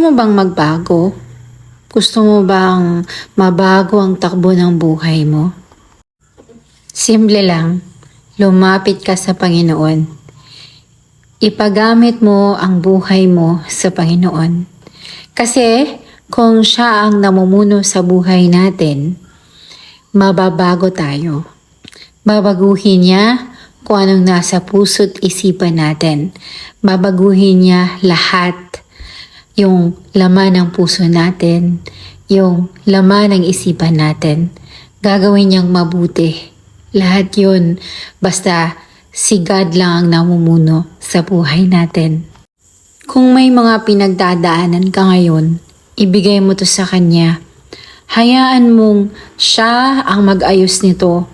mo bang magbago? Gusto mo bang mabago ang takbo ng buhay mo? Simple lang, lumapit ka sa Panginoon. Ipagamit mo ang buhay mo sa Panginoon. Kasi kung siya ang namumuno sa buhay natin, mababago tayo. Babaguhin niya kung anong nasa puso't isipan natin. Babaguhin niya lahat yung laman ng puso natin, yung laman ng isipan natin. Gagawin niyang mabuti. Lahat yun, basta si God lang ang namumuno sa buhay natin. Kung may mga pinagdadaanan ka ngayon, ibigay mo to sa Kanya. Hayaan mong siya ang mag-ayos nito.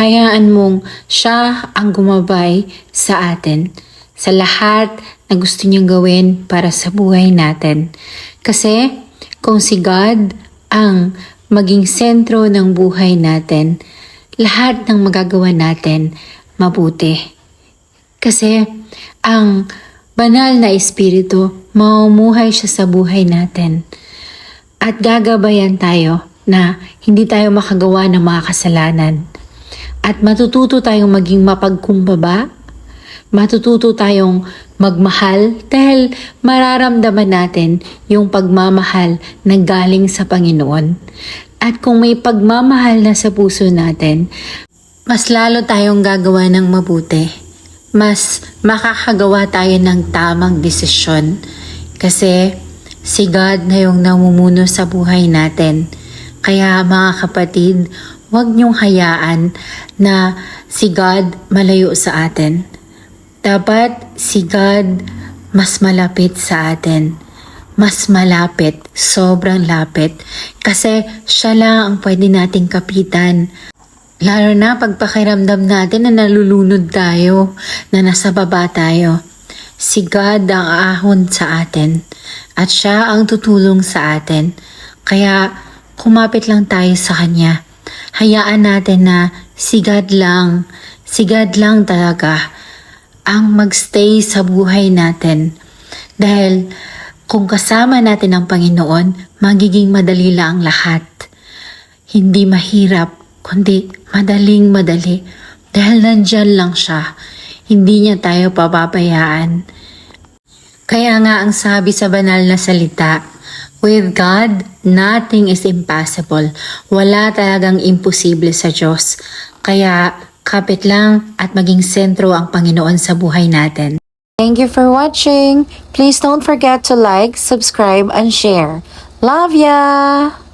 Hayaan mong siya ang gumabay sa atin sa lahat na gusto niyang gawin para sa buhay natin. Kasi kung si God ang maging sentro ng buhay natin, lahat ng magagawa natin mabuti. Kasi ang banal na espiritu, mamumuhay siya sa buhay natin. At gagabayan tayo na hindi tayo makagawa ng mga kasalanan. At matututo tayong maging mapagkumbaba, matututo tayong magmahal dahil mararamdaman natin yung pagmamahal na galing sa Panginoon. At kung may pagmamahal na sa puso natin, mas lalo tayong gagawa ng mabuti. Mas makakagawa tayo ng tamang desisyon. Kasi si God na yung namumuno sa buhay natin. Kaya mga kapatid, huwag niyong hayaan na si God malayo sa atin. Dapat si God mas malapit sa atin. Mas malapit, sobrang lapit. Kasi siya lang ang pwede nating kapitan. Lalo na pagpakiramdam natin na nalulunod tayo, na nasa baba tayo. Si God ang ahon sa atin at siya ang tutulong sa atin. Kaya kumapit lang tayo sa Kanya. Hayaan natin na si God lang, si God lang talaga ang magstay sa buhay natin. Dahil kung kasama natin ang Panginoon, magiging madali lang ang lahat. Hindi mahirap, kundi madaling madali. Dahil nandyan lang siya. Hindi niya tayo papabayaan. Kaya nga ang sabi sa banal na salita, With God, nothing is impossible. Wala talagang imposible sa Diyos. Kaya kapit lang at maging sentro ang Panginoon sa buhay natin. Thank you for watching. Please don't forget to like, subscribe, and share. Love ya!